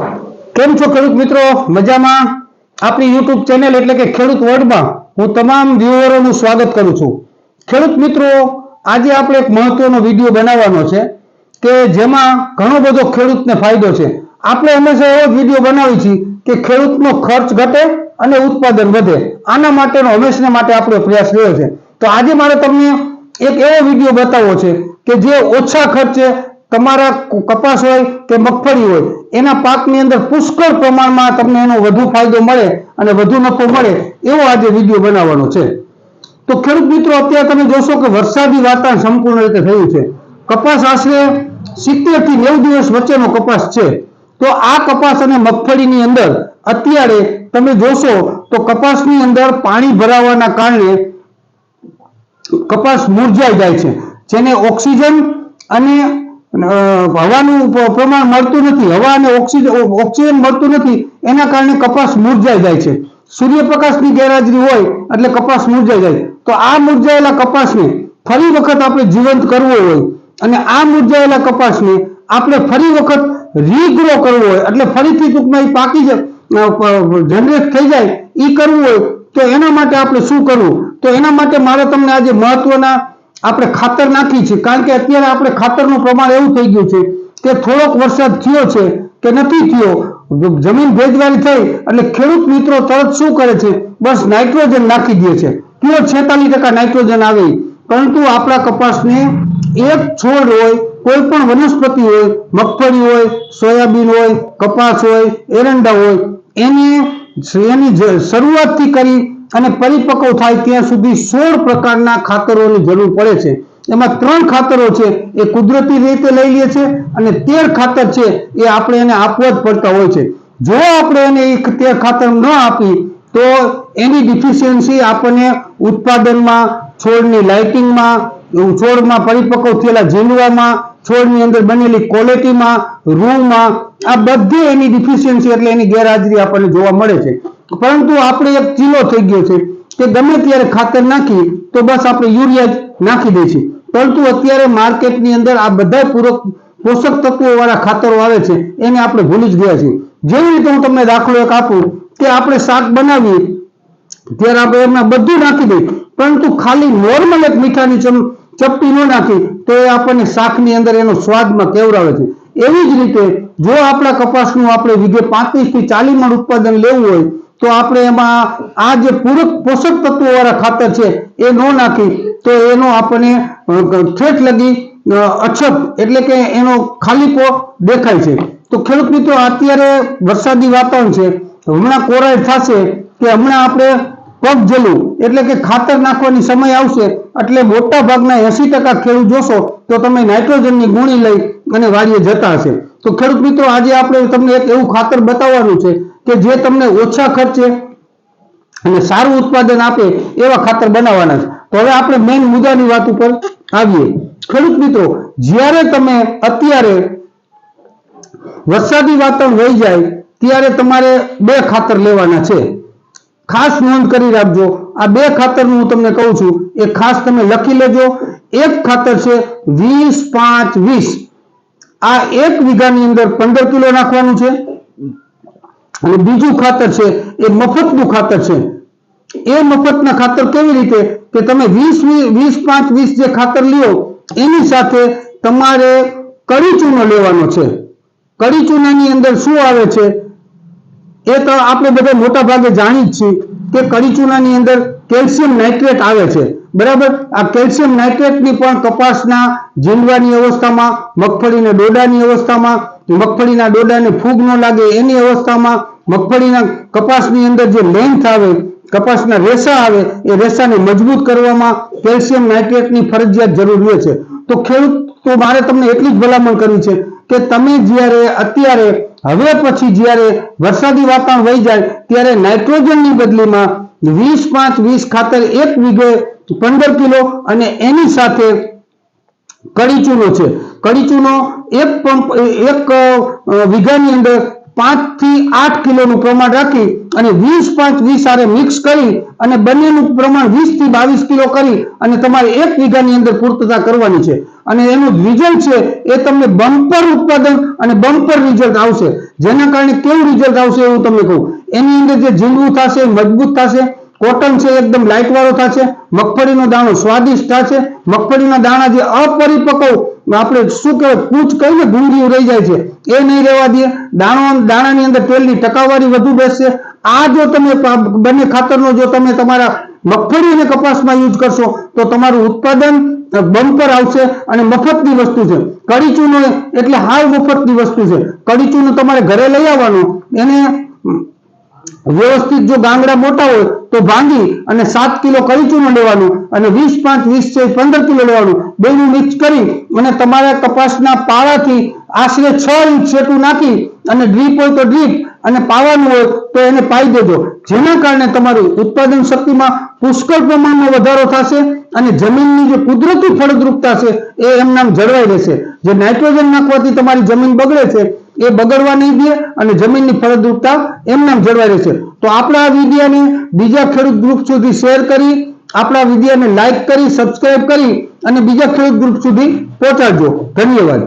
કેમ છો ખેડૂત મિત્રો? મજામાં? આપણી યુટ્યુબ ચેનલ એટલે કે ખેડૂત વર્લ્ડમાં હું તમામ વ્યુઅરોનું સ્વાગત કરું છું. ખેડૂત મિત્રો, આજે આપણે એક મહત્વનો વીડિયો બનાવવાનો છે કે જેમાં ઘણો બધો ખેડૂતને ફાયદો છે. આપણે હંમેશા એવો વીડિયો બનાવી છીએ કે ખેડૂતનો ખર્ચ ઘટે અને ઉત્પાદન વધે. આના માટેનો હંમેશા માટે આપણો પ્રયાસ રહ્યો છે. તો આજે મારે તમને એક એવો વીડિયો બતાવવો છે કે જે ઓછા ખર્ચે તમારા કપાસ હોય કે મગફળી હોય, એના પાકની અંદર પુષ્કળ પ્રમાણમાં તમને એનો વધુ ફાયદો મળે અને વધુ નફો મળે એવો આજે વીડિયો બનાવવાનો છે. તો ખેડૂત મિત્રો, અત્યારે તમે જોશો કે વરસાદી વાતાવરણ સંપૂર્ણ રીતે થયું છે. કપાસ આશરે સિત્તેરથી નેવું દિવસ વચ્ચેનો કપાસ છે. તો આ કપાસ અને મગફળીની અંદર અત્યારે તમે જોશો તો કપાસની અંદર પાણી ભરાવાના કારણે કપાસ મુરઝાઈ જાય છે. જેને ઓક્સિજન અને હવાનું પ્રમાણ મળતું નથી. હવા અને ઓક્સિજન ઓક્સિજન મળતું નથી. એના કારણે કપાસ મુરઝાઈ જાય છે. સૂર્યપ્રકાશની ગેરહાજરી હોય એટલે કપાસ મુરઝાઈ જાય તો આ મુરઝાયેલા કપાસને ફરી વખત આપણે જીવંત કરવો હોય અને આ મુરઝાયેલા કપાસને આપણે ફરી વખત રીગ્રો કરવો હોય એટલે ફરીથી ટૂંકમાં એ પાકી જનરેટ થઈ જાય એ કરવું હોય તો એના માટે આપણે શું કરવું? તો એના માટે મારે તમને આજે મહત્વના આપણે ખાતર નાખી છે. કારણ કે અત્યારે આપણે ખાતરનું પ્રમાણ એવું થઈ ગયું છે કે થોડોક વરસાદ થયો છે કે નથી થયો, જમીન ભેજવાળી થઈ એટલે ખેડૂત મિત્રો તરત શું કરે છે? બસ નાઇટ્રોજન નાખી દે છે. કયો છેતાલીસ ટકા નાઇટ્રોજન આવે. પરંતુ આપણા કપાસને એક છોડ હોય, કોઈ પણ વનસ્પતિ હોય, મગફળી હોય, સોયાબીન હોય, કપાસ હોય, એરંડા હોય, એની એની શરૂઆતથી કરી અને પરિપક્વ થાય ત્યાં સુધી સોળ પ્રકારના ખાતરોની જરૂર પડે છે. એમાં ત્રણ ખાતરો છે, એ કુદરતી રીતે લઈ લે છે અને તેર ખાતર છે, એ આપણે એને આપવા જ પડતા હોય છે. જો આપણે એને એ તેર ખાતર ન આપી, તો એની ડિફિશિયન્સી આપણને ઉત્પાદનમાં, છોડની લાઇટિંગમાં છોડમાં પરિપક્વ થયેલા ઝીંડવામાં છોડની અંદર બનેલી ક્વોલિટીમાં રૂમાં, આ બધી એની ડિફિશિયન્સી એટલે એની ગેરહાજરી આપણને જોવા મળે છે. પરંતુ આપણે એક ચીલો થઈ ગયો છે કે ગમે ત્યારે ખાતર નાખી તો બસ આપણે યુરિયા નાખી દે છે પરંતુ અત્યારે માર્કેટની અંદર આ બધા પૂરક પોષક તત્વો વાળા ખાતરો આવે છે, એને આપણે ભૂલી જ ગયા છીએ. જેવી રીતે હું તમને દાખલો એક આપું કે આપણે શાક બનાવીએ, ત્યારે આપણે એમાં બધું નાખી દઈએ, પરંતુ ખાલી નોર્મલ એક મીઠાની ચમ ચપટી ન નાખી તો એ આપણને શાકની અંદર એનો સ્વાદમાં કેવરાવે છે. એવી જ રીતે જો આપણા કપાસનું આપણે વીઘે પાંત્રીસથી ચાલીસ મણ ઉત્પાદન લેવું હોય, તો આપણે એમાં આ જે પૂરક પોષક તત્વો વાળા ખાતર છે એ ન નાખી તો એનો આપણને ઠેઠ લગી અછત એટલે કે એનો ખાલીપો દેખાય છે. તો ખેડૂત મિત્રો, અત્યારે વરસાદી વાતાવરણ છે. હમણાં કોરાઈ થશે કે હમણાં આપણે પગ જલું. એટલે કે ખાતર નાખવાની સમય આવશે, એટલે મોટા ભાગના એસી ટકા ખેડૂત જોશો તો તમે નાઇટ્રોજનની ગુણી લઈ અને વાડીએ જતા હશે. તો ખેડૂત મિત્રો, આજે આપણે તમને એક એવું ખાતર બતાવવાનું છે કે જે તમને ઓછા ખર્ચે અને સારું ઉત્પાદન આપે એવા ખાતર બનાવવાના છે. તો હવે આપણે મેઇન મુદ્દાની વાત ઉપર આવીએ. ખેડૂત મિત્રો, જ્યારે તમે અત્યારે વરસાદી વાતાવરણ વહી જાય, ત્યારે તમારે બે ખાતર લેવાના છે. ખાસ નોંધ કરી રાખજો. આ બે ખાતરનું હું તમને કહું છું. એ ખાસ તમે લખી લેજો. એક ખાતર છે વીસ પાંચ વીસ. આ એક વીઘાની અંદર પંદર કિલો નાખવાનું છે. અને બીજું ખાતર છે, એ મફતનું ખાતર છે. એ મફતના ખાતર કેવી રીતે? કે તમે વીસ વીસ પાંચ વીસ જે ખાતર લ્યો, એની સાથે તમારે કડી ચૂનો લેવાનો છે. કડી ચૂનાની અંદર શું આવે છે? એ તો આપણે બધા મોટા ભાગે જાણી જ છીએ કે કડી ચૂનાની અંદર કેલ્શિયમ નાઇટ્રેટ આવે છે. બરાબર? આ કેલ્શિયમ નાઇટ્રેટની પણ કપાસના ઝીંડવાની અવસ્થામાં, મગફળીના ડોડાની અવસ્થામાં, મગફળીના ડોડાને ફૂગ ન લાગે એની અવસ્થામાં મગફળીના કપાસની અંદર જે લેન્થ આવે, કપાસના રેસા આવે, એ રેસાને મજબૂત કરવામાં કેલ્શિયમ નાઇટ્રેટની ફરજિયાત જરૂર હોય છે. તો ખેડૂત, તો મારે તમને એટલી જ ભલામણ કરવી છે કે તમે જ્યારે, અત્યારે હવે પછી જ્યારે વરસાદી વાતાવરણ વહી જાય, ત્યારે નાઇટ્રોજનની બદલીમાં વીસ પાંચ વીસ ખાતર એક વીઘે પંદર કિલો અને એની સાથે કડી ચૂનો છે. કડી ચૂનો એક પંપ, એક વીઘાની અંદર પાંચથી આઠ કિલોનું પ્રમાણ રાખી અને વીસ પાંચ વીસ આરે મિક્સ કરી અને બંનેનું પ્રમાણ વીસથી બાવીસ કિલો કરી અને તમારે એક વીઘાની અંદર પૂર્તતા કરવાની છે. અને એનું રિઝલ્ટ છે એ તમને બમ્પર ઉત્પાદન અને બમ્પર રિઝલ્ટ આવશે. જેના કારણે કેવું રિઝલ્ટ આવશે એવું તમને કહું. એની અંદર જે ઝીંડવું થશે, મજબૂત થશે કોટન છે એકદમ લાઇટ વાળો થશે, મગફળીનો દાણો સ્વાદિષ્ટ થશે, મગફળીના દાણા જે અપરિપક્વ, આપણે શું કહેવાય કૂચ કહીને ગુંગળીયું રહી જાય છે, એ નહીં રહેવા દે. દાણો, દાણાની અંદર તેલની ટકાવારી વધુ બેસશે. આ જો તમે બંને ખાતરનો જો તમે તમારા મગફળી અને કપાસમાં યુઝ કરશો, તો તમારું ઉત્પાદન બમ્પર આવશે અને મફતની વસ્તુ છે. કડી ચૂનો એટલે હાવ મફતની વસ્તુ છે. કડી તમારે ઘરે લઈ આવવાનું, એને વ્યવસ્થિત જો ગાંગડા મોટા હોય તો ભાંગી અને સાત કિલો કરીચૂનું લેવાનું અને વીસ, પાંચ, વીસ છે પંદર કિલો લેવાનું. બેનું મિક્સ કરી અને તમારા કપાસના પાળાથી આશરે છ ઇંચ છેટું નાખી અને ડ્રીપ હોય તો ડ્રીપ અને પાવાનું હોય તો એને પાઈ દેજો. જેના કારણે તમારી ઉત્પાદન શક્તિમાં પુષ્કળ પ્રમાણમાં વધારો થશે અને જમીનની જે કુદરતી ફળદ્રુપતા છે એ એમનામ જળવાઈ રહેશે. જે નાઇટ્રોજન નાખવાથી તમારી જમીન બગડે છે એ બગડવા નહીં દે અને જમીનની ફળદ્રુપતા એમનામ જળવાઈ રહેશે. તો આપણા આ વિડીયોને બીજા ખેડૂત ગ્રુપ સુધી શેર કરી, આપણા વિડીયોને લાઈક કરી, સબસ્ક્રાઇબ કરી અને બીજા ખેડૂત ગ્રુપ સુધી પહોંચાડજો. ધન્યવાદ.